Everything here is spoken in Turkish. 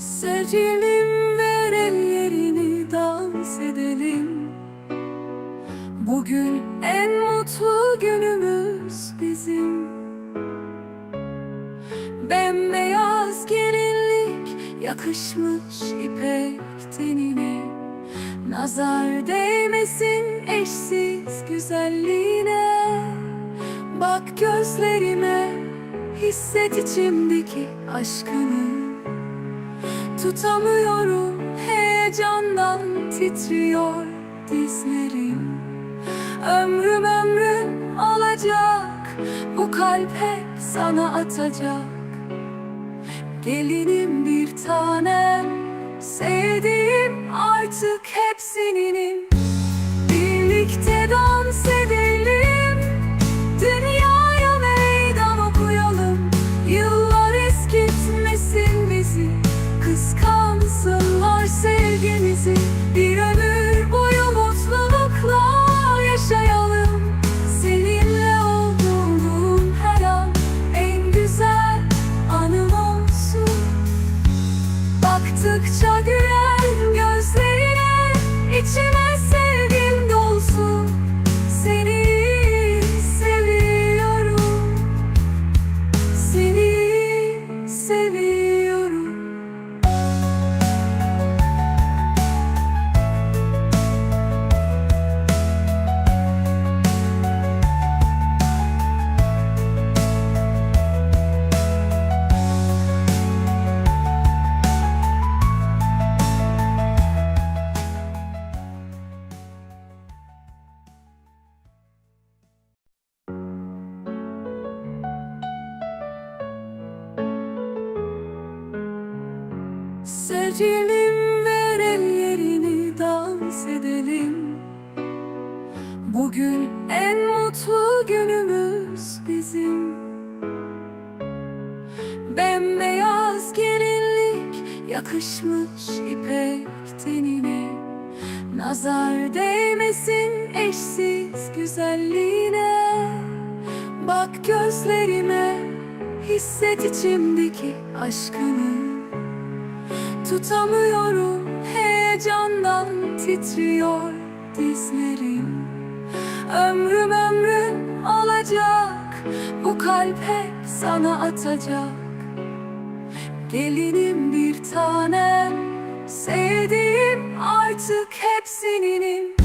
Sevgilim ver ellerini dans edelim. Bugün en mutlu günümüz bizim. Bembeyaz gelinlik yakışmış ipek tenine. Nazar değmesin eşsiz güzelliğine. Bak gözlerime hisset içimdeki aşkını Tutamıyorum. Heyecandan titriyor dizlerim. Ömrüm ömrüm olacak. Bu kalp hep sana atacak. Gelinim bir tanem. Sevdiğim artık hep seninim Baktıkça gülen Sevgilim ver ellerini dans edelim. Bugün en mutlu günümüz bizim. Bembeyaz gelinlik yakışmış ipek tenine. Nazar değmesin eşsiz güzelliğine. Bak gözlerime hisset içimdeki aşkını Tutamıyorum. Heyecandan titriyor dizlerim. Ömrüm ömrüm olacak. Bu kalp hep sana atacak. Gelinim bir tanem. Sevdiğim artık hep seninim